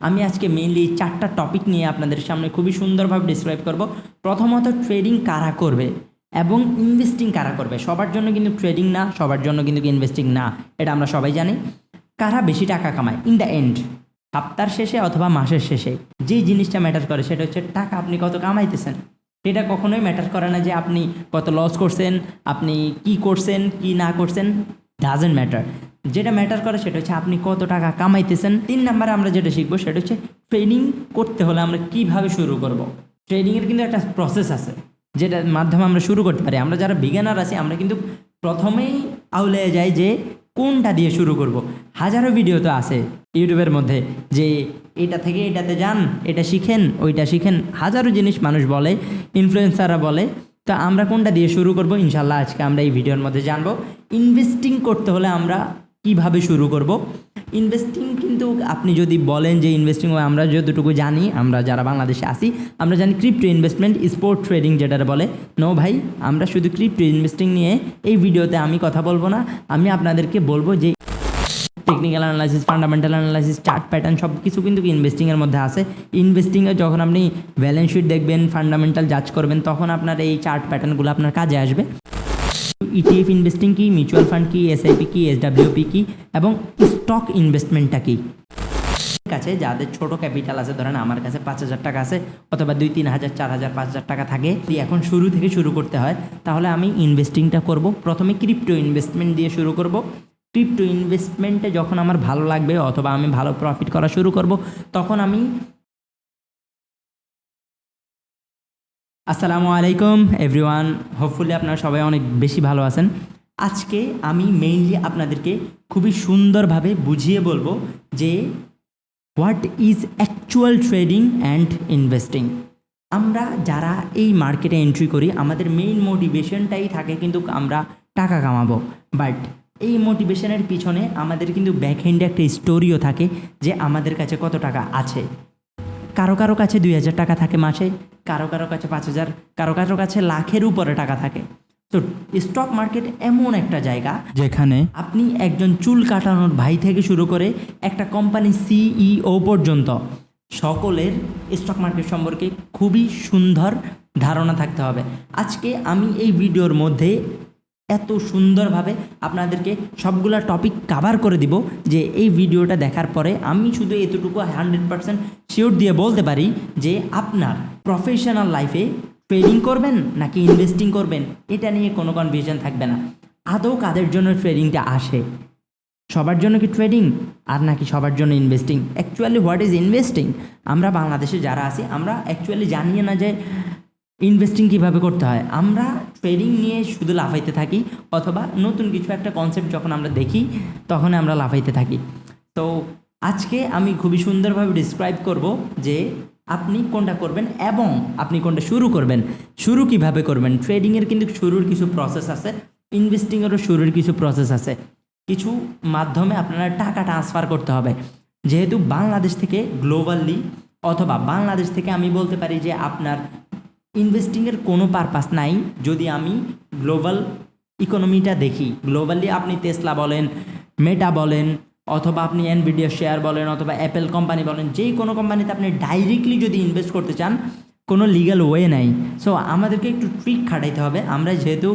আমি আজকে মেইনলি চারটা টপিক নিয়ে আপনাদের সামনে খুবই সুন্দরভাবে ডিসক্রাইব করব। প্রথমত ট্রেডিং কারা করবে এবং ইনভেস্টিং কারা করবে? সবার জন্য কিন্তু ট্রেডিং না, সবার জন্য কিন্তু ইনভেস্টিং না, এটা আমরা সবাই জানি। কারা বেশি টাকা কামায়? ইন দ্য এন্ড সপ্তাহের শেষে অথবা মাসের শেষে যেই জিনিসটা ম্যাটার করে সেটা হচ্ছে টাকা আপনি কত কামাইতেছেন। সেটা কখনোই ম্যাটার করে না যে আপনি কত লস করছেন, আপনি কি করছেন, কি না করছেন। ডাজেন্ট ম্যাটার যেটা ম্যাটার করে সেটা হচ্ছে আপনি কত টাকা কামাইতেছেন। তিন নাম্বারে আমরা যেটা শিখব সেটা হচ্ছে ট্রেনিং করতে হলে আমরা কীভাবে শুরু করব। ট্রেডিংয়ের কিন্তু একটা প্রসেস আছে, যেটার মাধ্যমে আমরা শুরু করতে পারি। আমরা যারা বিজ্ঞানার আছি, আমরা কিন্তু প্রথমেই আউলে যাই যে কোনটা দিয়ে শুরু করব। হাজারো ভিডিও তো আছে ইউটিউবের মধ্যে যে এটা থেকে এটাতে যান, এটা শিখেন, ওইটা শিখেন। হাজারো জিনিস মানুষ বলে ইনফ্লুয়েন্সাররা বলে। তো আমরা কোনটা দিয়ে শুরু করব? ইনশাল্লাহ আজকে আমরা এই ভিডিওর মধ্যে জানব। ইনভেস্টিং করতে হলে আমরা কীভাবে শুরু করব? ইনভেস্টিং কিন্তু আপনি যদি বলেন যে ইনভেস্টিং আমরা যতটুকু জানি, আমরা যারা বাংলাদেশে আসি আমরা জানি ক্রিপ্টো ইনভেস্টমেন্ট স্পোর্ট ট্রেডিং যেটা বলে। নো ভাই, আমরা শুধু ক্রিপ্টো ইনভেস্টিং নিয়ে এই ভিডিওতে আমি কথা বলব না। আমি আপনাদেরকে বলব যে technical analysis fundamental analysis chart pattern সব কিছু কিন্তু ইনভেস্টিংয়ের মধ্যে আছে। ইনভেস্টিংয়ে যখন আপনি ব্যালেন্স শিট দেখবেন ফান্ডামেন্টাল জাজ করবেন, তখন আপনার এই চার্ট প্যাটার্নগুলো আপনার কাজে আসবে। ইটিএফ ইনভেস্টিং কি মিউচুয়াল ফান্ড কি এসআইপি কি এসডাব্লিউপি কি, এবং স্টক ইনভেস্টমেন্টটা কি? কাছে যাদের ছোট ক্যাপিটাল আছে, ধরেন আমার কাছে পাঁচ হাজার টাকা আছে, অথবা দুই, তিন হাজার, চার হাজার, পাঁচ হাজার টাকা থাকে, যদি এখন শুরু থেকে শুরু করতে হয়, তাহলে আমি ইনভেস্টিংটা করব। প্রথমে ক্রিপ্টো ইনভেস্টমেন্ট দিয়ে শুরু করব। ক্রিপ্টো ইনভেস্টমেন্টে যখন আমার ভালো লাগবে অথবা আমি ভালো প্রফিট করা শুরু করব, তখন আমি আসসালামু আলাইকুম এভরিওয়ান হোপফুলি আপনারা সবাই অনেক বেশি ভালো আছেন। আজকে আমি মেইনলি আপনাদেরকে খুবই সুন্দরভাবে বুঝিয়ে বলব যে what is actual trading and investing আমরা যারা এই মার্কেটে এন্ট্রি করি, আমাদের মেইন মোটিভেশনটাই থাকে কিন্তু আমরা টাকা কামাবো। বাট এই মোটিভেশনের পিছনে আমাদের কিন্তু ব্যাকহ্যান্ডে একটা স্টোরিও থাকে যে আমাদের কাছে কত টাকা আছে। কারও কারও কাছে দুই হাজার টাকা থাকে মাসে কারও কারও কাছে পাঁচ হাজার কারও কারও কাছে লাখের উপরে টাকা থাকে। তো স্টক মার্কেট এমন একটা জায়গা যেখানে আপনি একজন চুল কাটানোর ভাই থেকে শুরু করে একটা কোম্পানির সিইও পর্যন্ত সকলের স্টক মার্কেট সম্পর্কে খুবই সুন্দর ধারণা থাকতে হবে। আজকে আমি এই ভিডিওর মধ্যে এত সুন্দরভাবে আপনাদেরকে সবগুলা টপিক কাভার করে দিব যে এই ভিডিওটা দেখার পরে আমি শুধু এতটুকু হান্ড্রেড পারসেন্ট শিওর দিয়ে বলতে পারি যে আপনার প্রফেশনাল লাইফে ট্রেডিং করবেন নাকি ইনভেস্টিং করবেন, এটা নিয়ে কোনো কনফিউশন থাকবে না। আদৌ কাদের জন্য ট্রেডিংটা আসে? সবার জন্য কি ট্রেডিং আর নাকি সবার জন্য investing actually what is investing আমরা বাংলাদেশে যারা আছি, আমরা অ্যাকচুয়ালি জানিয়ে না যে ইনভেস্টিং কীভাবে করতে হয়? আমরা ট্রেডিং নিয়ে শুধু লাফাইতে থাকি অথবা নতুন কিছু একটা কনসেপ্ট যখন আমরা দেখি তখন আমরা লাফাইতে থাকি। তো আজকে আমি খুবই সুন্দরভাবে ডিসক্রাইব করব যে আপনি কোনটা করবেন এবং আপনি কোনটা শুরু করবেন। শুরু কীভাবে করবেন? ট্রেডিংয়ের কিন্তু শুরুর কিছু প্রসেস আছে ইনভেস্টিংয়েরও শুরুর কিছু প্রসেস আছে। কিছু মাধ্যমে আপনারা টাকা ট্রান্সফার করতে হবে। যেহেতু বাংলাদেশ থেকে গ্লোবালি অথবা বাংলাদেশ থেকে আমি বলতে পারি যে আপনার ইনভেস্টিংয়ের কোনো পারপাস নাই। যদি আমি গ্লোবাল ইকোনমিটা দেখি গ্লোবালি আপনি টেসলা বলেন মেটা বলেন, অথবা আপনি এনভিডিয়া শেয়ার বলেন, অথবা অ্যাপেল কোম্পানি বলেন, যেই কোনো কোম্পানিতে আপনি ডাইরেক্টলি যদি ইনভেস্ট করতে চান, কোনো লিগাল ওয়ে নাই। সো আমাদেরকে একটু ট্রিক খাটাইতে হবে। আমরা যেহেতু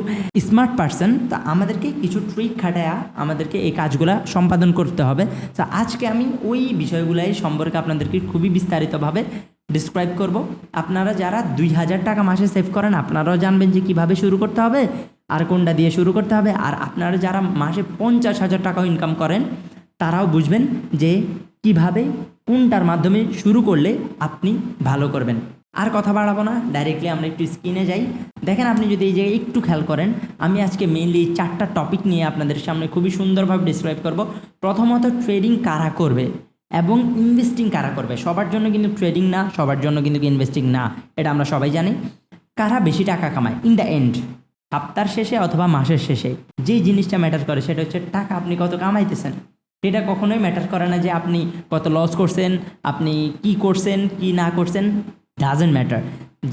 স্মার্ট পার্সন তা আমাদেরকে কিছু ট্রিক খাটায়া আমাদেরকে এই কাজগুলো সম্পাদন করতে হবে। তো আজকে আমি ওই বিষয়গুলাই সম্পর্কে আপনাদেরকে খুবই বিস্তারিতভাবে ডিসক্রাইব করব। আপনারা যারা দুই হাজার টাকা মাসে সেভ করেন, আপনারাও জানবেন যে কীভাবে শুরু করতে হবে, আর কোনটা দিয়ে শুরু করতে হবে, আর আপনারা যারা মাসে পঞ্চাশ হাজার টাকাও ইনকাম করেন, তারাও বুঝবেন যে কীভাবে, কোনটার মাধ্যমে শুরু করলে আপনি ভালো করবেন। আর কথা বাড়াবো না ডাইরেক্টলি আমরা একটু স্ক্রিনে যাই। দেখেন আপনি যদি এই জায়গায় একটু খেয়াল করেন, আমি আজকে মেইনলি চারটা টপিক নিয়ে আপনাদের সামনে খুবই সুন্দরভাবে ডিসক্রাইব করব। প্রথমত ট্রেডিং কারা করবে? এবং ইনভেস্টিং কারা করবে? সবার জন্য কিন্তু ট্রেডিং না, সবার জন্য কিন্তু ইনভেস্টিং না, এটা আমরা সবাই জানি। কারা বেশি টাকা কামায়? ইন দ্য এন্ড সপ্তাহের শেষে অথবা মাসের শেষে যেই জিনিসটা ম্যাটার করে সেটা হচ্ছে টাকা আপনি কত কামাইতেছেন। এটা কখনোই ম্যাটার করে না যে আপনি কত লস করছেন, আপনি কি করছেন, কি না করছেন ডাজেন্ট ম্যাটার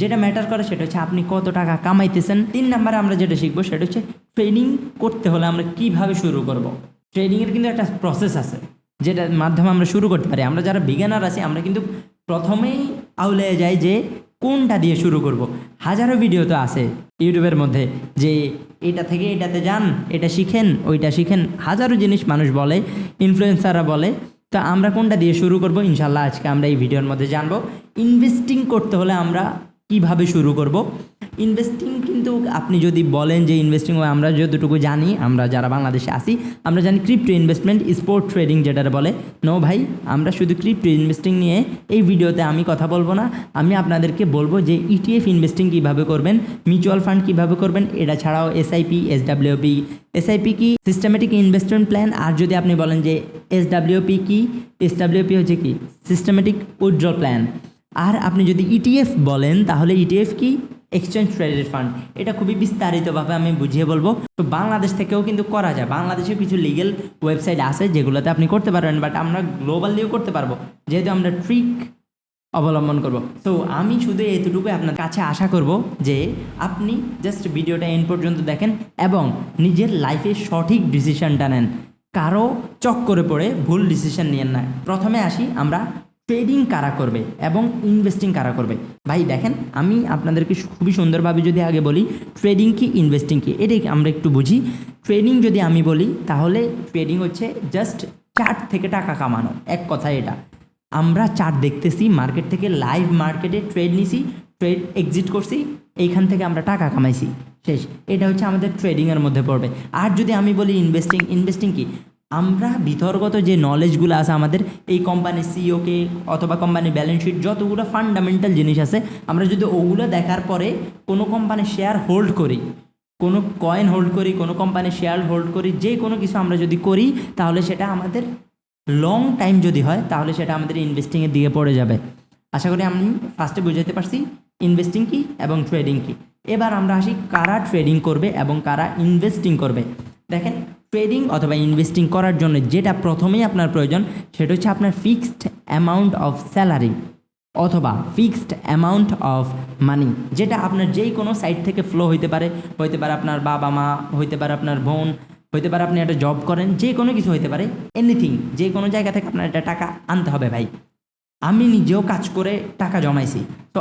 যেটা ম্যাটার করে সেটা হচ্ছে আপনি কত টাকা কামাইতেছেন। তিন নাম্বারে আমরা যেটা শিখব সেটা হচ্ছে ট্রেডিং করতে হলে আমরা কীভাবে শুরু করব। ট্রেডিংয়ের কিন্তু একটা প্রসেস আছে। যেটার মাধ্যমে আমরা শুরু করতে পারি। আমরা যারা বিজ্ঞানার আছি, আমরা কিন্তু প্রথমেই আউলে যাই যে কোনটা দিয়ে শুরু করব। হাজারো ভিডিও তো আছে ইউটিউবের মধ্যে যে এটা থেকে এটাতে যান, এটা শিখেন, ওইটা শিখেন। হাজারো জিনিস মানুষ বলে ইনফ্লুয়েন্সাররা বলে। তো আমরা কোনটা দিয়ে শুরু করব? ইনশাল্লাহ আজকে আমরা এই ভিডিওর মধ্যে জানব। ইনভেস্টিং করতে হলে আমরা কীভাবে শুরু করব? ইনভেস্টিং কিন্তু আপনি যদি বলেন যে ইনভেস্টিং আমরা যতটুকু জানি, আমরা যারা বাংলাদেশে আসি আমরা জানি ক্রিপ্টো ইনভেস্টমেন্ট স্পোর্ট ট্রেডিং যেটা বলে। নো ভাই, আমরা শুধু ক্রিপ্টো ইনভেস্টিং নিয়ে এই ভিডিওতে আমি কথা বলব না। আমি আপনাদেরকে বলব যে E ইটিএফ ইনভেস্টিং কীভাবে করবেন মিউচুয়াল ফান্ড কীভাবে করবেন, এটা ছাড়াও এসআইপি এসডাব্লিউপি এসআইপি কি? সিস্টেমেটিক ইনভেস্টমেন্ট প্ল্যান আর যদি আপনি বলেন যে এসডাব্লিউপি কি এসডাব্লিউপি হচ্ছে কি? সিস্টেমেটিক উইথড্র প্ল্যান আর আপনি যদি ইটিএফ বলেন, তাহলে ইটিএফ কি? এক্সচেঞ্জ ট্রেডেড ফান্ড এটা খুবই বিস্তারিতভাবে আমি বুঝিয়ে বলব। তো বাংলাদেশ থেকেও কিন্তু করা যায়। বাংলাদেশে কিছু লিগেল ওয়েবসাইট আছে যেগুলোতে আপনি করতে পারবেন বাট আমরা গ্লোবালিও করতে পারব। যেহেতু আমরা ট্রিক অবলম্বন করব। তো আমি শুধু এতটুকু আপনার কাছে আশা করব যে আপনি জাস্ট ভিডিওটা এন পর্যন্ত দেখেন এবং নিজের লাইফে সঠিক ডিসিশনটা নেন। কারও চক্করে পড়ে ভুল ডিসিশন নিয়েন না। প্রথমে আসি আমরা ট্রেডিং কারা করবে এবং ইনভেস্টিং কারা করবে? ভাই, দেখেন, আমি আপনাদেরকে খুবই সুন্দরভাবে যদি আগে বলি ট্রেডিং কি ইনভেস্টিং কি? এটাই আমরা একটু বুঝি। ট্রেডিং যদি আমি বলি, তাহলে ট্রেডিং হচ্ছে জাস্ট চার্ট থেকে টাকা কামানো। এক কথায় এটা। আমরা চার্ট দেখতেছি মার্কেট থেকে লাইভ মার্কেটে ট্রেড নিছি ট্রেড এক্সিট করছি, এইখান থেকে আমরা টাকা কামাইছি। শেষ। এটা হচ্ছে আমাদের ট্রেডিংয়ের মধ্যে পড়বে। আর যদি আমি বলি ইনভেস্টিং ইনভেস্টিং কি? আমরা বিতর্গত যে নলেজগুলো আছে আমাদের, এই কোম্পানির সিইওকে অথবা কোম্পানির ব্যালেন্স শিট যতগুলো ফান্ডামেন্টাল জিনিস আছে, আমরা যদি ওগুলো দেখার পরে কোনো কোম্পানির শেয়ার হোল্ড করি, কোনো কয়েন হোল্ড করি, কোনো কোম্পানির শেয়ার হোল্ড করি, যে কোনো কিছু আমরা যদি করি, তাহলে সেটা আমাদের লং টাইম যদি হয়, তাহলে সেটা আমাদের ইনভেস্টিংয়ের দিকে পড়ে যাবে। আশা করি আমি ফার্স্টে বুঝাতে পারছি ইনভেস্টিং কি এবং ট্রেডিং কি। এবার আমরা আসি কারা ট্রেডিং করবে এবং কারা ইনভেস্টিং করবে। দেখেন ট্রেডিং অথবা ইনভেস্টিং করার জন্য যেটা প্রথমেই আপনার প্রয়োজন, সেটা হচ্ছে আপনার ফিক্সড অ্যামাউন্ট অফ স্যালারি অথবা ফিক্সড অ্যামাউন্ট অফ মানি যেটা আপনার যেই কোনো সাইট থেকে ফ্লো হইতে পারে। হইতে পারে আপনার বাবা মা, হইতে পারে আপনার বোন, হইতে পারে আপনি একটা জব করেন যে কোনো কিছু হইতে পারে এনিথিং যে কোনো জায়গা থেকে আপনার একটা টাকা আনতে হবে ভাই। আমি নিজেও কাজ করে টাকা জমাইছি। তো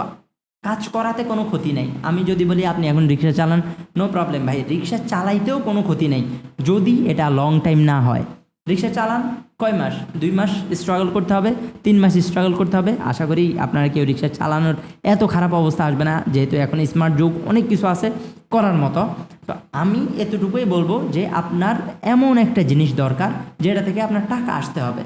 কাজ করাতে কোনো ক্ষতি নেই। আমি যদি বলি, আপনি এখন রিক্সা চালান নো প্রবলেম ভাই। রিক্সা চালাইতেও কোনো ক্ষতি নেই, যদি এটা লং টাইম না হয়। রিক্সা চালান কয় মাস? দুই মাস স্ট্রাগল করতে হবে, তিন মাস স্ট্রাগল করতে হবে। আশা করি আপনারা কেউ রিক্সা চালানোর এত খারাপ অবস্থা আসবে না, যেহেতু এখন স্মার্ট যুগ, অনেক কিছু আছে করার মতো। তো আমি এতটুকুই বলব যে, আপনার এমন একটা জিনিস দরকার, যেটা থেকে আপনার টাকা আসতে হবে।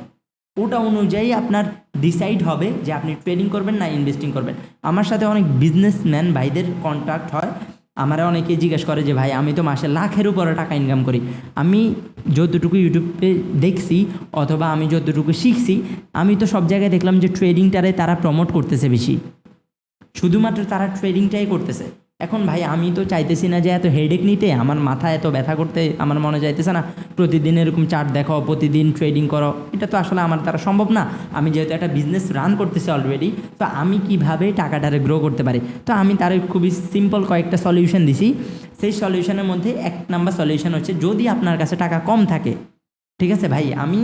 ওটা অনুযায়ী আপনার ডিসাইড হবে যে আপনি ট্রেডিং করবেন না ইনভেস্টিং করবেন। আমার সাথে অনেক বিজনেসম্যান ভাইদের কন্ট্যাক্ট হয়। আমারা অনেকে জিজ্ঞেস করে যে, ভাই, আমি তো মাসে লাখের উপরে টাকা ইনকাম করি। আমি যতটুকু ইউটিউবে দেখছি অথবা আমি যতটুকু শিখছি, আমি তো সব জায়গায় দেখলাম যে ট্রেডিংটারে তারা প্রমোট করতেছে বেশি। শুধুমাত্র তারা ট্রেডিংটাই করতেছে। এখন ভাই, আমি তো চাইতেছি না যে এত হেডেক নিতে, আমার মাথা এত ব্যথা করতে আমার মনে চাইতেছে না। প্রতিদিন এরকম চার্ট দেখো, প্রতিদিন ট্রেডিং করো, এটা তো আসলে আমার দ্বারা সম্ভব না। আমি যেহেতু একটা বিজনেস রান করতেছি অলরেডি তো আমি কীভাবে টাকাটারে গ্রো করতে পারি? তো আমি তার খুবই সিম্পল কয়েকটা সলিউশন দিছি। সেই সলিউশনের মধ্যে এক নাম্বার সলিউশন হচ্ছে, যদি আপনার কাছে টাকা কম থাকে, ঠিক আছে ভাই? আমি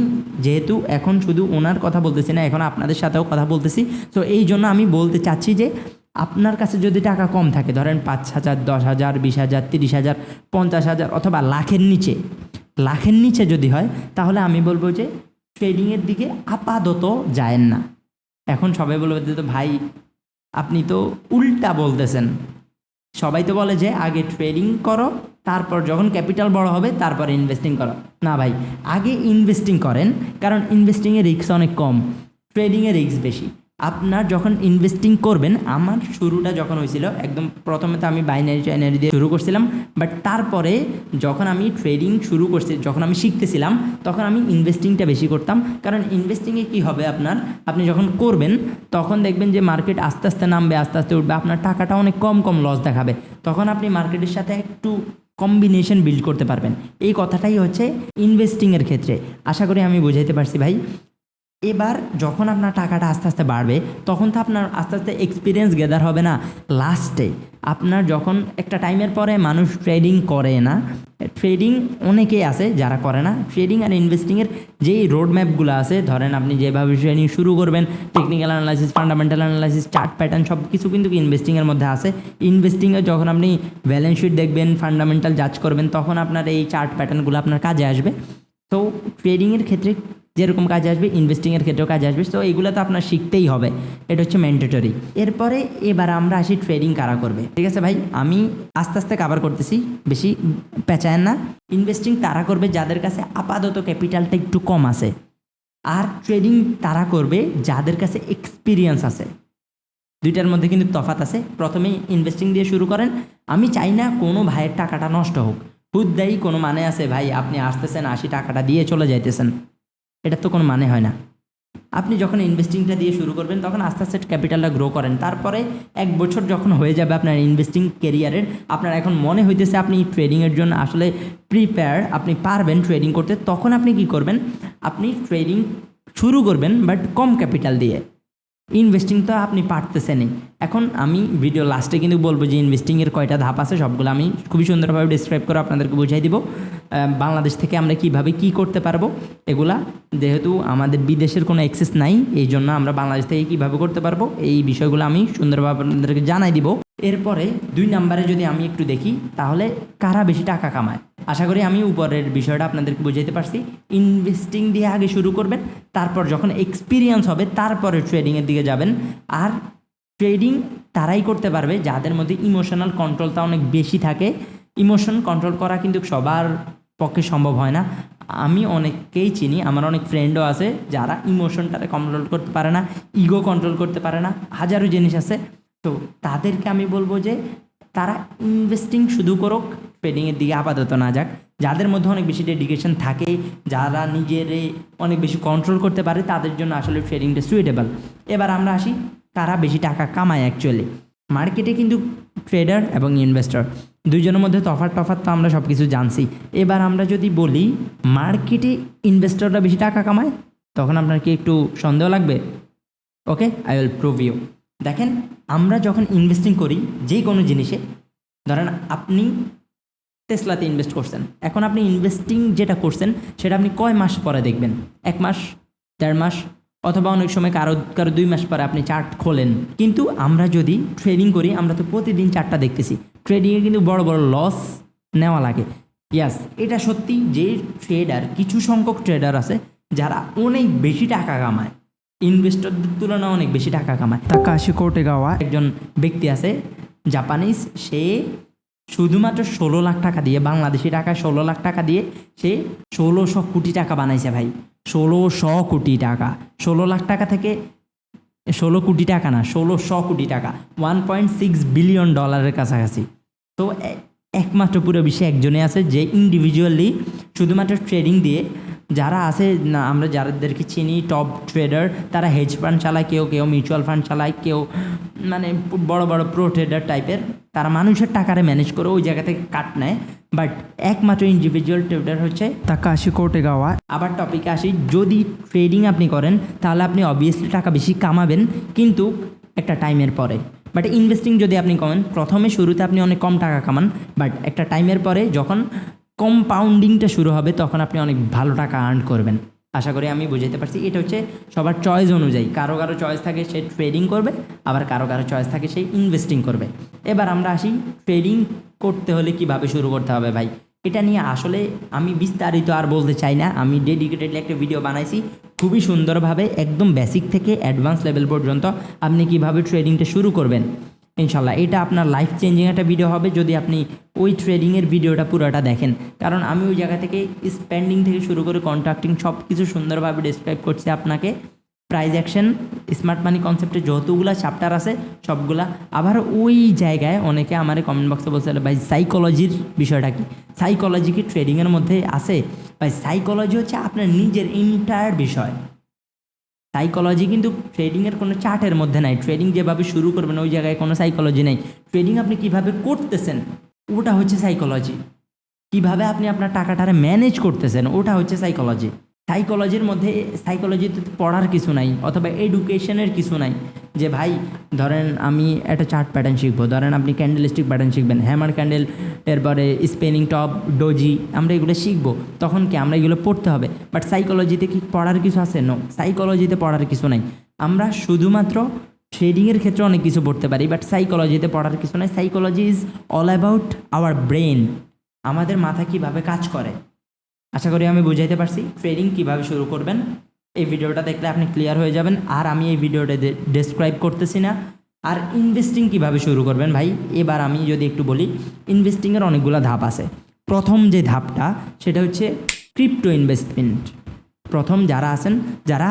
যেহেতু এখন শুধু ওনার কথা বলতেছি না, এখন আপনাদের সাথেও কথা বলতেছি। তো এই জন্য আমি বলতে চাচ্ছি যে আপনার কাছে যদি টাকা কম থাকে, ধরেন পাঁচ হাজার, দশ হাজার, বিশ হাজার, তিরিশ হাজার, পঞ্চাশ হাজার অথবা লাখের নিচে লাখের নিচে যদি হয়, তাহলে আমি বলব যে ট্রেডিংয়ের দিকে আপাতত যায়েন না। এখন সবাই বলবে যে তো ভাই, আপনি তো উল্টা বলতেছেন। সবাই তো বলে যে আগে ট্রেডিং করো, তারপর যখন ক্যাপিটাল বড় হবে, তারপর ইনভেস্টিং করো। না ভাই, আগে ইনভেস্টিং করেন, কারণ ইনভেস্টিংয়ের রিস্ক অনেক কম ট্রেডিংয়ের রিস্ক বেশি। আপনার যখন ইনভেস্টিং করবেন, আমার শুরুটা যখন হয়েছিল, একদম প্রথমে তো আমি বাইনারি টাইনারি দিয়ে শুরু করছিলাম বাট তারপরে যখন আমি ট্রেডিং শুরু করছি, যখন আমি শিখতেছিলাম, তখন আমি ইনভেস্টিংটা বেশি করতাম। কারণ ইনভেস্টিংয়ে কি হবে আপনার? আপনি যখন করবেন, তখন দেখবেন যে মার্কেট আস্তে আস্তে নামবে, আস্তে আস্তে উঠবে, আপনার টাকাটা অনেক কম কম লস দেখাবে। তখন আপনি মার্কেটের সাথে একটু কম্বিনেশন বিল্ড করতে পারবেন। এই কথাটাই হচ্ছে ইনভেস্টিংয়ের ক্ষেত্রে। আশা করি আমি বুঝাইতে পারছি ভাই। এবার যখন আপনার টাকাটা আস্তে আস্তে বাড়বে, তখন তো আপনার আস্তে আস্তে এক্সপিরিয়েন্স গেদার হবে না। লাস্টে আপনার যখন একটা টাইমের পরে মানুষ ট্রেডিং করে না ট্রেডিং অনেকেই আছে যারা করে না। ট্রেডিং আর ইনভেস্টিংয়ের যেই রোড ম্যাপগুলো আছে, ধরেন আপনি যেভাবে ট্রেডিং শুরু করবেন technical analysis fundamental analysis chart pattern সব কিছু কিন্তু ইনভেস্টিংয়ের মধ্যে আছে। ইনভেস্টিংয়ে যখন আপনি ব্যালেন্স শিট দেখবেন ফান্ডামেন্টাল জাজ করবেন, তখন আপনার এই চার্ট প্যাটার্নগুলো আপনার কাজে আসবে। তো ট্রেডিংয়ের ক্ষেত্রে যেরকম কাজে আসবে ইনভেস্টিংয়ের ক্ষেত্রেও কাজে আসবে। তো এগুলো তো আপনার শিখতেই হবে। এটা হচ্ছে ম্যান্ডেটরি এরপরে এবার আমরা আসি ট্রেডিং কারা করবে। ঠিক আছে ভাই? আমি আস্তে আস্তে কাভার করতেছি। বেশি পেঁচায়েন না। ইনভেস্টিং তারা করবে যাদের কাছে আপাতত ক্যাপিটালটা একটু কম আছে। আর ট্রেডিং তারা করবে যাদের কাছে এক্সপিরিয়েন্স আছে। দুইটার মধ্যে কিন্তু তফাত আছে। প্রথমে ইনভেস্টিং দিয়ে শুরু করেন। আমি চাই না কোনো ভাইয়ের টাকাটা নষ্ট হোক। হুদ্দাই কোনো মানে আছে, ভাই, আপনি আসতেছেন, আশি টাকাটা দিয়ে চলে যাইতেছেন। এটা তো কোনো মানে হয় না। আপনি যখন ইনভেস্টিংটা দিয়ে শুরু করবেন, তখন আস্তে আস্তে ক্যাপিটালটা গ্রো করেন। তারপরে এক বছর যখন হয়ে যাবে আপনার ইনভেস্টিং কেরিয়ারের আপনার এখন মনে হইতেছে আপনি ট্রেডিংয়ের জন্য আসলে প্রিপেয়ার আপনি পারবেন ট্রেডিং করতে, তখন আপনি কি করবেন? আপনি ট্রেডিং শুরু করবেন বাট কম ক্যাপিটাল দিয়ে। ইনভেস্টিং তো আপনি পারতেছেনই। এখন আমি ভিডিও লাস্টে কিন্তু বলব যে ইনভেস্টিংয়ের কয়টা ধাপ আছে, সবগুলো আমি খুবই সুন্দরভাবে ডিসক্রাইব করে আপনাদেরকে বুঝাই দিব। বাংলাদেশ থেকে আমরা কীভাবে কি করতে পারব এগুলা যেহেতু আমাদের বিদেশের কোনো অ্যাক্সেস নাই, এই জন্য আমরা বাংলাদেশ থেকে কীভাবে করতে পারব এই বিষয়গুলো আমি সুন্দরভাবে আপনাদেরকে জানাই দিব। এরপরে দুই নাম্বারে যদি আমি একটু দেখি, তাহলে কারা বেশি টাকা কামায়? আশা করি আমি উপরের বিষয়টা আপনাদেরকে বুঝাইতে পারছি। ইনভেস্টিং দিয়ে আগে শুরু করবেন, তারপর যখন এক্সপিরিয়েন্স হবে, তারপরে ট্রেডিংয়ের দিকে যাবেন। আর ট্রেডিং তারাই করতে পারবে, যাদের মধ্যে ইমোশনাল কন্ট্রোলটা অনেক বেশি থাকে। ইমোশন কন্ট্রোল করা কিন্তু সবার পক্ষে সম্ভব হয় না। আমি অনেককেই চিনি, আমার অনেক ফ্রেন্ডও আছে যারা ইমোশনটাকে কন্ট্রোল করতে পারে না ইগো কন্ট্রোল করতে পারে না, হাজারো জিনিস আছে। তো তাদেরকে আমি বলব যে তারা ইনভেস্টিং শুধু করুক ট্রেডিংয়ের দিকে আপাতত না যাক। যাদের মধ্যে অনেক বেশি ডেডিকেশন থাকে, যারা নিজের অনেক বেশি কন্ট্রোল করতে পারে, তাদের জন্য আসলে ট্রেডিংটা সুইটেবল এবার আমরা আসি, কারা বেশি টাকা কামায় অ্যাকচুয়ালি মার্কেটে কিন্তু ট্রেডার এবং ইনভেস্টর দুইজনের মধ্যে তফাৎ টফাৎ তো আমরা সব কিছু জানছি। এবার আমরা যদি বলি, মার্কেটে ইনভেস্টররা বেশি টাকা কামায়, তখন আপনার কি একটু সন্দেহ লাগবে? Okay I will prove you দেখেন, আমরা যখন ইনভেস্টিং করি যে কোনো জিনিসে, ধরেন আপনি টেসলাতে ইনভেস্ট করছেন। এখন আপনি ইনভেস্টিং যেটা করছেন, সেটা আপনি কয় মাস পরে দেখবেন? এক মাস, দেড় মাস, অথবা অনেক সময় কারও কারও দুই মাস পরে আপনি চার্ট খোলেন। কিন্তু আমরা যদি ট্রেডিং করি, আমরা তো প্রতিদিন চার্টটা দেখতেছি। ট্রেডিংয়ে কিন্তু বড় বড় লস নেওয়া লাগে। ইয়াস এটা সত্যি যে ট্রেডার কিছু সংখ্যক ট্রেডার আছে যারা অনেক বেশি টাকা কামায়। ইনভেস্টরদের তুলনায় অনেক বেশি টাকা কামায়। তাকাশি কোটে গাওয়া একজন ব্যক্তি আছে জাপানিজ সে শুধুমাত্র ষোলো লাখ টাকা দিয়ে, বাংলাদেশি টাকায় ষোলো লাখ টাকা দিয়ে সে ষোলোশো কোটি টাকা বানাইছে ভাই। ষোলোশো কোটি টাকা। ষোলো লাখ টাকা থেকে ষোলো কোটি টাকা না ষোলোশো কোটি টাকা ওয়ান পয়েন্ট সিক্স বিলিয়ন ডলারের কাছাকাছি। তো একমাত্র পুরো বিশ্বে একজনে আছে যে ইন্ডিভিজুয়ালি শুধুমাত্র ট্রেডিং দিয়ে যারা আছে, না, আমরা যাদেরকে চিনি টপ ট্রেডার তারা হেজ ফান্ড চালায়, কেউ কেউ মিউচুয়াল ফান্ড চালায়, কেউ মানে বড় বড় প্রো ট্রেডার টাইপের তারা মানুষের টাকারে ম্যানেজ করে ওই জায়গা থেকে কাট নেয়। বাট একমাত্র ইন্ডিভিজুয়াল ট্রেডার হচ্ছে তাকাশি কোটে গাওয়া আবার টপিকে আসি, যদি ট্রেডিং আপনি করেন, তাহলে আপনি অবভিয়াসলি টাকা বেশি কামাবেন, কিন্তু একটা টাইমের পরে। বাট ইনভেস্টিং যদি আপনি করেন, প্রথমে শুরুতে আপনি অনেক কম টাকা কামান বাট একটা টাইমের পরে যখন কম্পাউন্ডিংটা শুরু হবে, তখন আপনি অনেক ভালো টাকা আর্ন করবেন। আশা করি আমি বুঝাইতে পারছি। এটা হচ্ছে সবার চয়েস অনুযায়ী। কারও কারও চয়েস থাকে সে ট্রেডিং করবে, আবার কারও কারও চয়েস থাকে সে ইনভেস্টিং করবে। এবার আমরা আসি ট্রেডিং করতে হলে কীভাবে শুরু করতে হবে ভাই? এটা নিয়ে আসলে আমি বিস্তারিত আর বলতে চাই না। আমি ডেডিকেটেডলি একটা ভিডিও বানাইছি। খুবই সুন্দরভাবে, একদম বেসিক থেকে অ্যাডভান্স লেভেল পর্যন্ত আপনি কীভাবে ট্রেডিংটা শুরু করবেন। ইনশাল্লাহ। এটা আপনার লাইফ চেঞ্জিং একটা ভিডিও হবে যদি আপনি ওই ট্রেডিংয়ের ভিডিওটা পুরোটা দেখেন। কারণ আমি ওই জায়গা থেকে স্পেন্ডিং থেকে শুরু করে কন্ট্রাক্টিং সব কিছু সুন্দরভাবে ডিসক্রাইব করছি আপনাকে। প্রাইজ অ্যাকশন স্মার্ট মানি কনসেপ্টে যতগুলা চ্যাপ্টার আছে, সবগুলা। আবার ওই জায়গায় অনেকে আমার কমেন্ট বক্সে বলছিল ভাই সাইকোলজির বিষয়টা কি? সাইকোলজি কি ট্রেডিংয়ের মধ্যে আছে? ভাই সাইকোলজি হচ্ছে আপনার নিজের ইন্টায়ার বিষয়। সাইকোলজি কিন্তু ট্রেডিংয়ের কোনো চার্টের মধ্যে নাই। ট্রেডিং যেভাবে শুরু করবেন, ওই জায়গায় কোনো সাইকোলজি নেই। ট্রেডিং আপনি কীভাবে করতেছেন, ওটা হচ্ছে সাইকোলজি কীভাবে আপনি আপনার টাকাটারে ম্যানেজ করতেছেন, ওটা হচ্ছে সাইকোলজি সাইকোলজির মধ্যে সাইকোলজিতে পড়ার কিছু নাই, অথবা এডুকেশনের কিছু নাই। যে ভাই, ধরেন আমি একটা চার্ট প্যাটার্ন শিখব, ধরেন আপনি ক্যান্ডেলিস্টিক প্যাটার্ন শিখবেন হ্যামার ক্যান্ডেল এরপরে স্পেনিং টপ ডোজি আমরা এগুলো শিখব। তখন কি আমরা এগুলো পড়তে হবে? বাট সাইকোলজিতে কি পড়ার কিছু আছে? নো সাইকোলজিতে পড়ার কিছু নাই। আমরা শুধুমাত্র ট্রেডিংয়ের ক্ষেত্রে অনেক কিছু পড়তে পারি বাট সাইকোলজিতে পড়ার কিছু নাই। Psychology is all about our brain আমাদের মাথা কীভাবে কাজ করে? আশা করি আমি বুঝাইতে পারছি। ট্রেডিং কীভাবে শুরু করবেন? এই ভিডিওটা দেখলে আপনি ক্লিয়ার হয়ে যাবেন। আর আমি এই ভিডিওটা ডেসক্রাইব করতেছি না। আর ইনভেস্টিং কীভাবে শুরু করবেন ভাই? এবার আমি যদি একটু বলি ইনভেস্টিংয়ের অনেকগুলো ধাপ আছে। প্রথম যে ধাপটা, সেটা হচ্ছে ক্রিপ্টো ইনভেস্টমেন্ট প্রথম যারা আছেন, যারা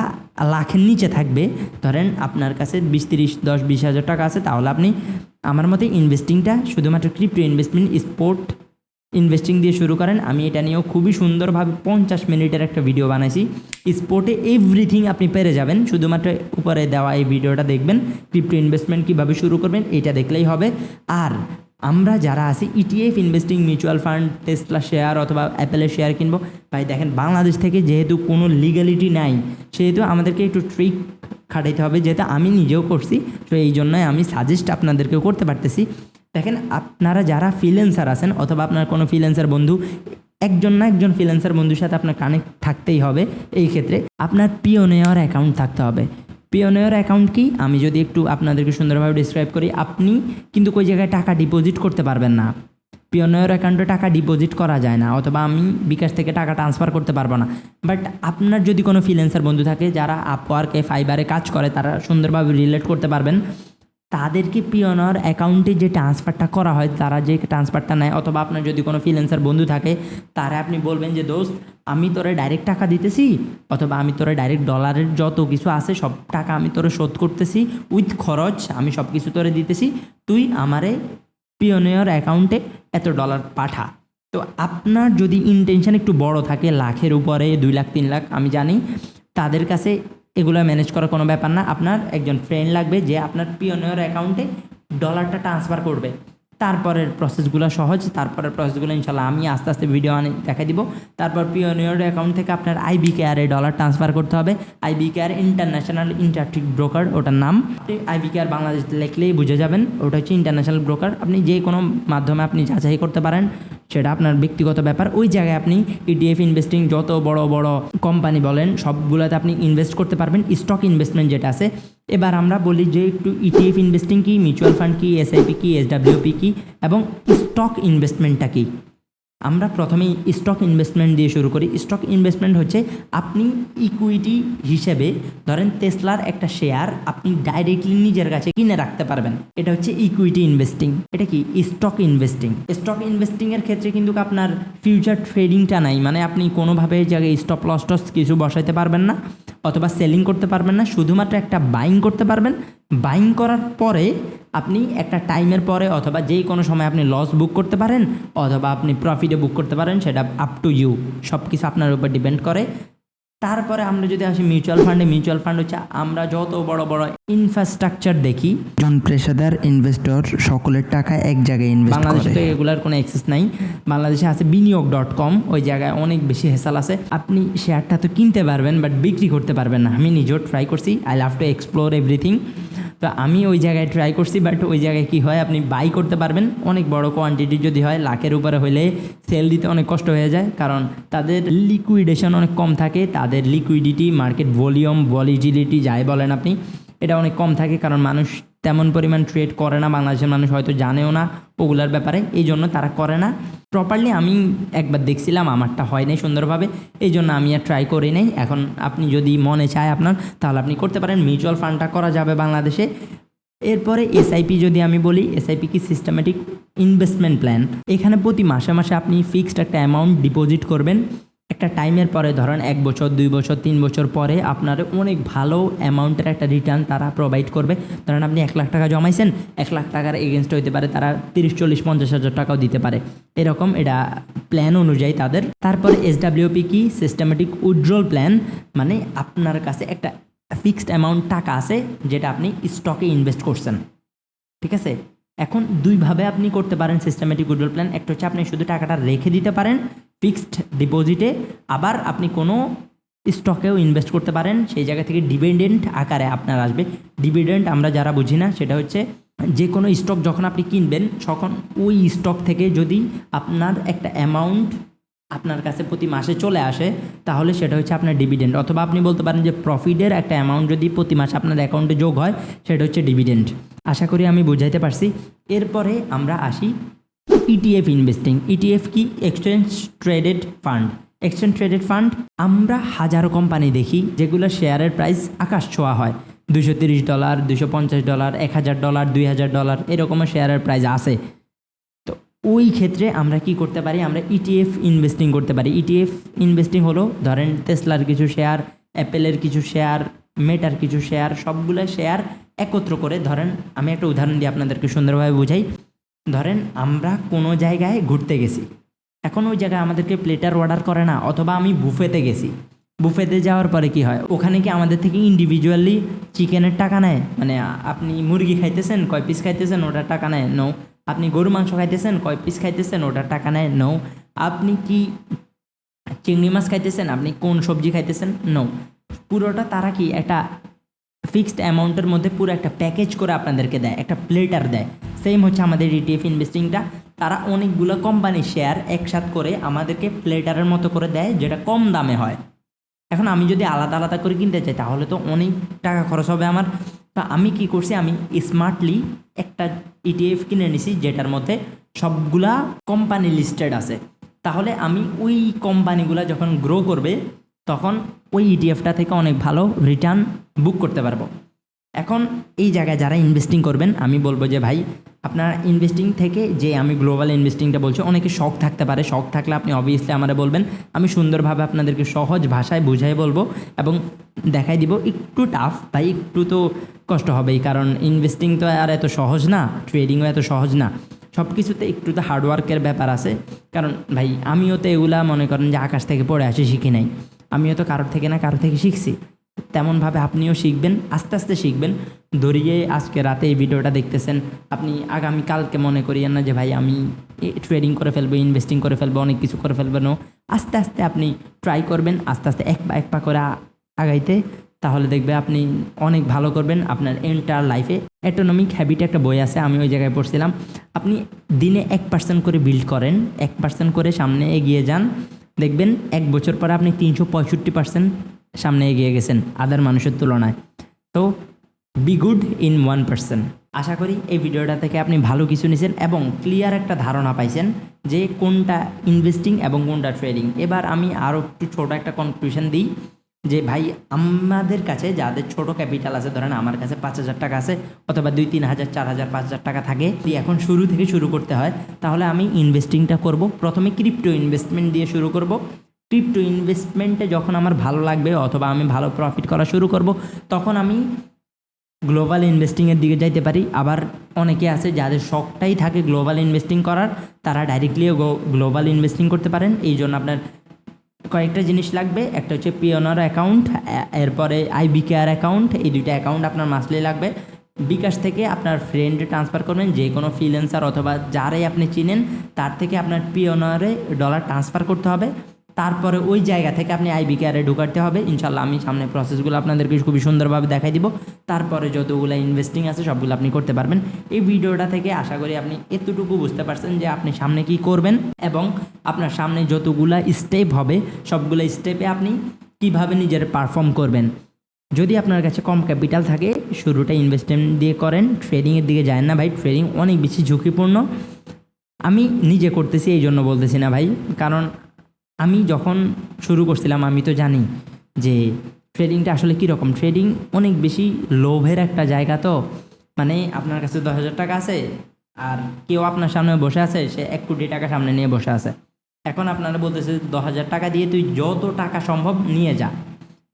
লাখের নিচে থাকবে, ধরেন আপনার কাছে বিশ, তিরিশ, দশ, বিশ হাজার টাকা আছে, তাহলে আপনি আমার মতে ইনভেস্টিংটা শুধুমাত্র ক্রিপ্টো ইনভেস্টমেন্ট স্পোর্ট ইনভেস্টিং দিয়ে শুরু করেন। আমি এটা নিয়েও খুবই সুন্দরভাবে পঞ্চাশ মিনিটের একটা ভিডিও বানাইছি। স্পোর্টে এভরিথিং আপনি পেরে যাবেন। শুধুমাত্র উপরে দেওয়া এই ভিডিওটা দেখবেন ক্রিপ্টো ইনভেস্টমেন্ট কীভাবে শুরু করবেন, এটা দেখলেই হবে। আর আমরা যারা আছি ETF investing mutual fund Tesla share অথবা অ্যাপেলের শেয়ার কিনবো, ভাই দেখেন বাংলাদেশ থেকে যেহেতু কোনো লিগ্যালিটি নাই, সেহেতু আমাদেরকে একটু ট্রিক খাটাইতে হবে, যেহেতু আমি নিজেও করছি, তো এই জন্যই আমি সাজেস্ট আপনাদেরকেও করতে পারতেছি। দেখেন আপনারা যারা ফ্রিল্যান্সার আছেন অথবা আপনার কোনো ফ্রিল্যান্সার বন্ধু, একজন না একজন ফ্রিল্যান্সার বন্ধুর সাথে আপনার কানেক্ট থাকতেই হবে এই ক্ষেত্রে। আপনার পিওনেয়ার অ্যাকাউন্ট থাকতে হবে। পিওনেয়ার অ্যাকাউন্ট কি? আমি যদি একটু আপনাদেরকে সুন্দরভাবে ডিসক্রাইব করি, আপনি কিন্তু কোই জায়গায় টাকা ডিপোজিট করতে পারবেন না। পিওনেয়ার অ্যাকাউন্টে টাকা ডিপোজিট করা যায় না, অথবা আমি বিকাশ থেকে টাকা ট্রান্সফার করতে পারব না। বাট আপনার যদি কোনো ফ্রিল্যান্সার বন্ধু থাকে যারা আপওয়ার্কে ফাইবারে কাজ করে, তারা সুন্দরভাবে রিলেট করতে পারবেন। তাদেরকে পিওনার অ্যাকাউন্টে যে ট্রান্সফারটা করা হয়, তারা যে ট্রান্সফারটা নেয়, অথবা আপনার যদি কোনো ফ্রিল্যান্সার বন্ধু থাকে, তারা আপনি বলবেন যে, দোস্ত, আমি তোরে ডাইরেক্ট টাকা দিতেছি, অথবা আমি তোরে ডাইরেক্ট ডলারের যত কিছু আছে, সব টাকা আমি তোরে শোধ করতেছি, উইথ খরচ আমি সব কিছু তোরে দিতেছি, তুই আমারে পিওনিয়র অ্যাকাউন্টে এত ডলার পাঠা। তো আপনার যদি ইন্টেনশন একটু বড় থাকে, লাখের উপরে, দুই লাখ, তিন লাখ, আমি জানি, তাদের কাছে এগুলো ম্যানেজ করার কোনো ব্যাপার না। আপনার একজন ফ্রেন্ড লাগবে যে আপনার পিওনিয়র অ্যাকাউন্টে ডলারটা ট্রান্সফার করবে। তারপরের প্রসেসগুলো সহজ, তারপরের প্রসেসগুলো ইনশাল্লাহ আমি আস্তে আস্তে ভিডিও আনি দেখা দিব। তারপর পিওনিয়র অ্যাকাউন্ট থেকে আপনার আইবি কেয়ারে ডলার ট্রান্সফার করতে হবে। IB care international interactive broker ওটার নাম। আইবি কেয়ার বাংলাদেশ লিখলেই বুঝে যাবেন, ওটা হচ্ছে ইন্টারন্যাশনাল ব্রোকার আপনি যে কোনো মাধ্যমে আপনি যাচাই করতে পারেন। সেটা আপনার ব্যক্তিগত ব্যাপার। ওই জায়গায় আপনি ইডিএফ ইনভেস্টিং যত বড় বড় কোম্পানি বলেন, সবগুলোতে আপনি ইনভেস্ট করতে পারবেন। স্টক ইনভেস্টমেন্ট যেটা আছে। এবার আমরা বলি যে একটু E ইটিএফ ইনভেস্টিং কি মিউচুয়াল ফান্ড কি এসআইপি কি এসডাব্লিউপি কি, এবং স্টক ইনভেস্টমেন্টটা কি? আমরা প্রথমেই স্টক ইনভেস্টমেন্ট দিয়ে শুরু করি। স্টক ইনভেস্টমেন্ট হচ্ছে আপনি ইকুইটি হিসেবে ধরেন তেসলার একটা শেয়ার আপনি ডাইরেক্টলি নিজের কাছে কিনে রাখতে পারবেন। এটা হচ্ছে ইকুইটি ইনভেস্টিং এটা কি? স্টক ইনভেস্টিং স্টক ইনভেস্টিং এর ক্ষেত্রে কিন্তু আপনার ফিউচার ট্রেডিংটা নাই। মানে আপনি কোনোভাবে জায়গায় স্টপ লস টস কিছু বসাইতে পারবেন না অথবা সেলিং করতে পারবেন না। শুধুমাত্র একটা বাইং করতে পারবেন। বাইং করার পরে আপনি একটা টাইমের পরে অথবা যেই কোনো সময় আপনি লস বুক করতে পারেন অথবা আপনি প্রফিটে বুক করতে পারেন সেটা আপ টু ইউ সব কিছু আপনার উপর ডিপেন্ড করে। তারপরে আমরা যদি আসি মিউচুয়াল ফান্ডে মিউচুয়াল ফান্ড হচ্ছে আমরা যত বড় বড় ইনফ্রাস্ট্রাকচার দেখি জন পেশাদার ইনভেস্টর সকলের টাকা এক জায়গায় ইনভেস্ট বাংলাদেশে করে তো এগুলার কোনো অ্যাক্সেস নাই। বাংলাদেশে আছে বিনিয়োগ ডট কম ওই জায়গায় অনেক বেশি হেসাল আছে। আপনি শেয়ারটা তো কিনতে পারবেন বাট বিক্রি করতে পারবেন না। আমি নিজেও ট্রাই করছি। I love to explore everything তো আমি ওই জায়গায় ট্রাই করছি বাট ওই জায়গায় কি হয়, আপনি বাই করতে পারবেন। অনেক বড় কোয়ান্টিটি যদি হয়, লাখের উপরে হলে সেল দিতে অনেক কষ্ট হয়ে যায়। কারণ তাদের লিকুইডেশন অনেক কম থাকে, তাদের লিকুইডিটি মার্কেট ভলিউম ভলিজিলিটি যাই বলেন আপনি, এটা অনেক কম থাকে। কারণ মানুষ তেমন পরিমাণ ট্রেড করে না, বাংলাদেশের মানুষ হয়তো জানেও না ওগুলার ব্যাপারে এই জন্য তারা করে না। প্রপারলি আমি একবার দেখছিলাম, আমারটা হয় নাই সুন্দরভাবে এই জন্য আমি আর ট্রাই করি নাই। এখন আপনি যদি মনে চায় আপনার, তাহলে আপনি করতে পারেন মিউচুয়াল ফান্ডটা করা যাবে বাংলাদেশে। এরপরে এসআইপি যদি আমি বলি এসআইপি কি সিস্টেমেটিক ইনভেস্টমেন্ট প্ল্যান এখানে প্রতি মাসে মাসে আপনি ফিক্সড একটা অ্যামাউন্ট ডিপোজিট করবেন। একটা টাইমের পরে, ধরেন এক বছর, দুই বছর, তিন বছর পরে আপনার অনেক ভালো অ্যামাউন্টের একটা রিটার্ন তারা প্রোভাইড করবে। ধরেন আপনি এক লাখ টাকা জমাইছেন, এক লাখ টাকার এগেনস্ট হইতে পারে তারা তিরিশ, চল্লিশ, পঞ্চাশ হাজার টাকাও দিতে পারে। এরকম এটা প্ল্যান অনুযায়ী তাদের। তারপরে এসডাব্লিউপি কি? সিস্টেমেটিক উইথড্রল প্ল্যান মানে আপনার কাছে একটা ফিক্সড অ্যামাউন্ট টাকা আছে, যেটা আপনি স্টকে ইনভেস্ট করছেন। ঠিক আছে? এখন দুইভাবে আপনি করতে পারেন সিস্টেমেটিক উইড্রল প্ল্যান একটা হচ্ছে আপনি শুধু টাকাটা রেখে দিতে পারেন ফিক্সড ডিপোজিটে আবার আপনি কোনো স্টকেও ইনভেস্ট করতে পারেন, সেই জায়গা থেকে ডিভিডেন্ট আকারে আপনার আসবে। ডিভিডেন্ট আমরা যারা বুঝি না, সেটা হচ্ছে যে কোনো স্টক যখন আপনি কিনবেন, তখন ওই স্টক থেকে যদি আপনার একটা অ্যামাউন্ট আপনার কাছে প্রতি মাসে চলে আসে, তাহলে সেটা হচ্ছে আপনার ডিভিডেন্ড অথবা আপনি বলতে পারেন যে প্রফিটের একটা অ্যামাউন্ট যদি প্রতি মাসে আপনার অ্যাকাউন্টে যোগ হয়, সেটা হচ্ছে ডিভিডেন্ড আশা করি আমি বুঝাইতে পারছি। এরপরে আমরা আসি ইটিএফ ইনভেস্টিং ইটিএফ কি? Exchange traded fund exchange traded fund আমরা হাজারো কোম্পানি দেখি যেগুলো শেয়ারের প্রাইস আকাশ ছোঁয়া হয়। দুশো তিরিশ ডলার দুশো পঞ্চাশ ডলার এক হাজার ডলার দুই হাজার ডলার এরকমও শেয়ারের প্রাইস আছে। তো ওই ক্ষেত্রে আমরা কি করতে পারি? আমরা ইটিএফ ইনভেস্টিং করতে পারি। ইটিএফ ইনভেস্টিং হলো, ধরেন টেসলার কিছু শেয়ার অ্যাপেলের কিছু শেয়ার মেটার কিছু শেয়ার সবগুলো শেয়ার একত্র করে, ধরেন আমি একটা উদাহরণ দিয়ে আপনাদেরকে সুন্দরভাবে বুঝাই। ধরেন আমরা কোনো জায়গায় ঘুরতে গেছি। এখন ওই জায়গায় আমাদেরকে প্লেটার অর্ডার করে না, অথবা আমি বুফেতে গেছি। বুফেতে যাওয়ার পরে কি হয়? ওখানে কি আমাদের থেকে ইন্ডিভিজুয়ালি চিকেনের টাকা নেয়? মানে আপনি মুরগি খাইতেছেন, কয় পিস খাইতেছেন, ওটার টাকা নেয়? নো আপনি গরু মাংস খাইতেছেন, কয় পিস খাইতেছেন, ওটার টাকা নেয়? নো আপনি কি চিংড়ি মাছ খাইতেছেন, আপনি কোন সবজি খাইতেছেন? নো পুরোটা তারা কি একটা ফিক্সড অ্যামাউন্টের মধ্যে পুরো একটা প্যাকেজ করে আপনাদেরকে দেয়, একটা প্লেটার দেয়। সেম হচ্ছে আমাদের ইটিএফ ইনভেস্টিংটা তারা অনেকগুলো কোম্পানির শেয়ার একসাথ করে আমাদেরকে প্লেটারের মতো করে দেয়, যেটা কম দামে হয়। এখন আমি যদি আলাদা আলাদা করে কিনতে চাই, তাহলে তো অনেক টাকা খরচ হবে আমার। তা আমি কি করছি? আমি স্মার্টলি একটা ইটিএফ কিনে নিছি, যেটার মধ্যে সবগুলা কোম্পানি লিস্টেড আছে। তাহলে আমি ওই কোম্পানিগুলো যখন গ্রো করবে তখন ওই ইটিএফটা থেকে অনেক ভালো রিটার্ন বুক করতে পারব। এখন এই জায়গায় যারা ইনভেস্টিং করবেন, আমি বলব যে ভাই, আপনার ইনভেস্টিং থেকে যে আমি গ্লোবাল ইনভেস্টিংটা বলছি, অনেকে শখ থাকতে পারে। শখ থাকলে আপনি অবভিয়াসলি আমারে বলবেন। আমি সুন্দরভাবে আপনাদেরকে সহজ ভাষায় বুঝাই বলব এবং দেখাই দিব, একটু টাফ তাই একটু তো কষ্ট হবেই, কারণ ইনভেস্টিং তো আর এত সহজ না ট্রেডিংও এত সহজ না। সব কিছুতে একটু তো হার্ডওয়ার্কের ব্যাপার আছে। কারণ ভাই, আমিও তো এগুলা মনে করেন যে আকাশ থেকে পড়ে আসি, শিখি নাই। আমিও তো কারোর থেকে না কারোর থেকে শিখছি। তেমনভাবে আপনিও শিখবেন, আস্তে আস্তে শিখবেন। ধরিয়ে আজকে রাতে এই ভিডিওটা দেখতেছেন। আপনি আগামী কালকে মনে করিয়েন না যে, ভাই, আমি ট্রেডিং করে ফেলব ইনভেস্টিং করে ফেলব, অনেক কিছু করে ফেলব। নো আস্তে আস্তে আপনি ট্রাই করবেন, আস্তে আস্তে এক পা এক পা করে আগাইতে। তাহলে দেখবে আপনি অনেক ভালো করবেন। আপনার এন্টার লাইফে অ্যাটোনমিক হ্যাবিট একটা বই আছে, আমি ওই জায়গায় পড়ছিলাম। আপনি দিনে এক পার্সেন্ট করে বিল্ড করেন, এক পার্সেন্ট করে সামনে এগিয়ে যান। দেখবেন এক বছর পরে আপনি তিনশো পঁয়ষট্টি পার্সেন্ট সামনে এগিয়ে গেছেন আদার মানুষের তুলনায়। তো be good in one percent আশা করি এই ভিডিওটা থেকে আপনি ভালো কিছু নিয়েছেন এবং ক্লিয়ার একটা ধারণা পাইছেন যে কোনটা ইনভেস্টিং এবং কোনটা ট্রেডিং এবার আমি আরও একটু ছোটো একটা কনক্লুশন দিই। যে ভাই, আমাদের কাছে যাদের ছোট ক্যাপিটাল আছে, ধরেন আমার কাছে পাঁচ হাজার টাকা আছে, অথবা দুই, তিন হাজার, চার হাজার, পাঁচ হাজার টাকা থাকে, যদি এখন শুরু থেকে শুরু করতে হয়, তাহলে আমি ইনভেস্টিংটা করব। প্রথমে ক্রিপ্টো ইনভেস্টমেন্ট দিয়ে শুরু করব। ক্রিপ্টো ইনভেস্টমেন্টে যখন আমার ভালো লাগবে, অথবা আমি ভালো প্রফিট করা শুরু করব, তখন আমি গ্লোবাল ইনভেস্টিংয়ের দিকে যাইতে পারি। আবার অনেকে আছে যাদের শখটাই থাকে গ্লোবাল ইনভেস্টিং করার, তারা ডাইরেক্টলিও গ্লোবাল ইনভেস্টিং করতে পারেন। এই জন্য আপনার কয়েকটা জিনিস লাগবে, একটা হচ্ছে পিওনার অ্যাকাউন্ট এরপরে আইবি কেয়ার অ্যাকাউন্ট এই দুইটা অ্যাকাউন্ট আপনার মাসলি লাগবে। বিকাশ থেকে আপনার ফ্রেন্ডে ট্রান্সফার করবেন, যে কোনো ফ্রিল্যান্সার অথবা যারাই আপনি চিনেন, তার থেকে আপনার পিওনারে ডলার ট্রান্সফার করতে হবে। তারপরে ওই জায়গা থেকে আপনি আইবি কেয়ারে ঢুকাতে হবে। ইনশাল্লাহ আমি সামনে প্রসেসগুলো আপনাদেরকে খুবই সুন্দরভাবে দেখাই দিব। তারপরে যতগুলো ইনভেস্টিং আছে, সবগুলো আপনি করতে পারবেন। এই ভিডিওটা থেকে আশা করি আপনি এতটুকু বুঝতে পারছেন যে আপনি সামনে কি করবেন এবং আপনার সামনে যতগুলা স্টেপ হবে, সবগুলো স্টেপে আপনি কীভাবে নিজের পারফর্ম করবেন। যদি আপনার কাছে কম ক্যাপিটাল থাকে, শুরুটা ইনভেস্টমেন্ট দিয়ে করেন। ট্রেডিংয়ের দিকে যায় না ভাই ট্রেডিং অনেক বেশি ঝুঁকিপূর্ণ। আমি নিজে করতেছি এই জন্য বলতেছি না ভাই। কারণ আমি যখন শুরু করছিলাম, আমি তো জানি যে ট্রেডিংটা আসলে কীরকম। ট্রেডিং অনেক বেশি লোভের একটা জায়গা তো। মানে আপনার কাছে দশ হাজার টাকা আছে আর কেউ আপনার সামনে বসে আছে, সে এক কোটি টাকা সামনে নিয়ে বসে আছে। এখন আপনারা বলতেছে, দশ হাজার টাকা দিয়ে তুই যত টাকা সম্ভব নিয়ে যা।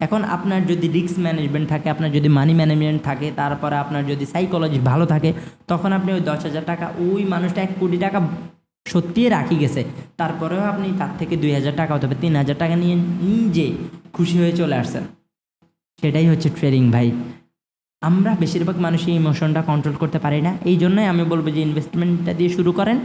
এখন আপনার যদি রিস্ক ম্যানেজমেন্ট থাকে, আপনার যদি মানি ম্যানেজমেন্ট থাকে, তারপরে আপনার যদি সাইকোলজি ভালো থাকে, তখন আপনি ওই দশ হাজার টাকা, ওই মানুষটা এক কোটি টাকা সত্যিই রাখি গেছে। তারপরেও আপনি তার থেকে দুই হাজার টাকা অথবা তিন হাজার টাকা নিয়ে নিজে খুশি হয়ে চলে আসছেন। সেটাই হচ্ছে ট্রেডিং ভাই। আমরা বেশিরভাগ মানুষই ইমোশনটা কন্ট্রোল করতে পারি না। এই জন্যই আমি বলব যে ইনভেস্টমেন্টটা দিয়ে শুরু করেন।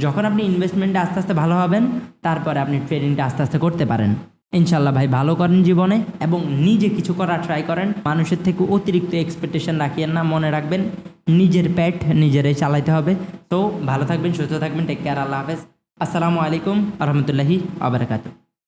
যখন আপনি ইনভেস্টমেন্টটা আস্তে আস্তে ভালো হবেন, তারপরে আপনি ট্রেডিংটা আস্তে আস্তে করতে পারেন। ইনশাল্লাহ ভাই ভালো করেন জীবনে এবং নিজে কিছু করার ট্রাই করেন। মানুষের থেকে অতিরিক্ত এক্সপেকটেশন রাখিয়েন না, মনে রাখবেন নিজের প্যাট নিজেরাই চালাইতে হবে। তো ভালো থাকবেন, সুস্থ থাকবেন টেক কেয়ার আল্লাহ হাফেজ। আসসালামু আলাইকুম রহমতুল্লাহি আবরকাত